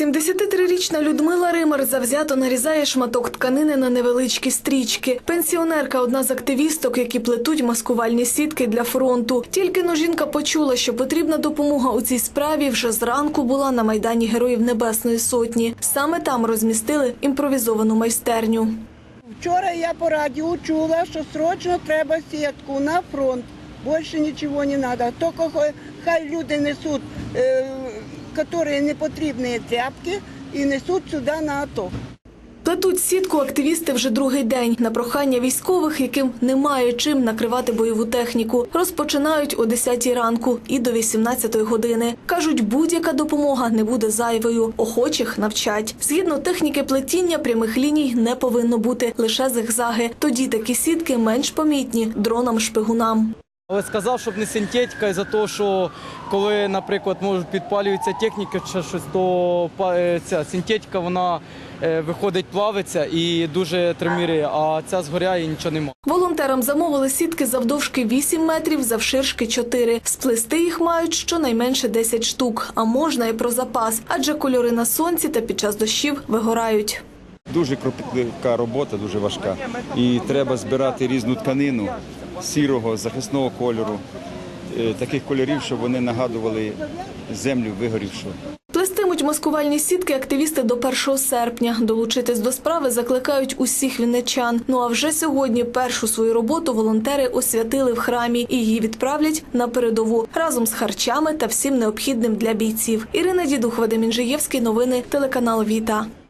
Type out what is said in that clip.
73-річна Людмила Римар завзято нарізає шматок тканини на невеличкі стрічки. Пенсіонерка одна з активісток, які плетуть маскувальні сітки для фронту. Тільки но жінка почула, що потрібна допомога у цій справі вже зранку була на майдані Героїв Небесної Сотні. Саме там розмістили імпровізовану майстерню. Вчора я по радіо чула, що срочно треба сітку на фронт. Більше нічого не треба. Тільки хай- хай люди несуть, е, які не потрібні тряпки, і несуть сюди на АТО. Плетуть сітку активісти вже другий день на прохання військових, яким немає чим накривати бойову техніку. Розпочинають о 10 ранку і до 18 години. кажуть, будь-яка допомога не буде зайвою. Охочих навчать. Згідно техніки плетіння, прямих ліній не повинно бути лише зигзаги. Тоді такі сітки менш помітні дронам-шпигунам. Але сказав, щоб не синтетика, із-за того, що коли, наприклад, може підпалюється техніка чи щось, то е, ця синтетика вона е, виходить, плавиться і дуже тримірує, а ця згоряє і нічого немає. Волонтерам замовили сітки завдовжки 8 метрів, завширшки 4. Сплести їх мають щонайменше 10 штук, а можна і про запас, адже кольори на сонці та під час дощів вигорають. Дуже кропітка робота, дуже важка. І треба збирати різну тканину сірого, захисного кольору, е, таких кольорів, щоб вони нагадували землю вигорівшу. Плестимуть маскувальні сітки активісти до 1 серпня. Долучитись до справи закликають усіх вінничан. Ну а вже сьогодні першу свою роботу волонтери освятили в храмі і її відправлять на передову разом з харчами та всім необхідним для бійців. Ірина Дідух, Вадим Інжиєвський. Новини телеканал Віта.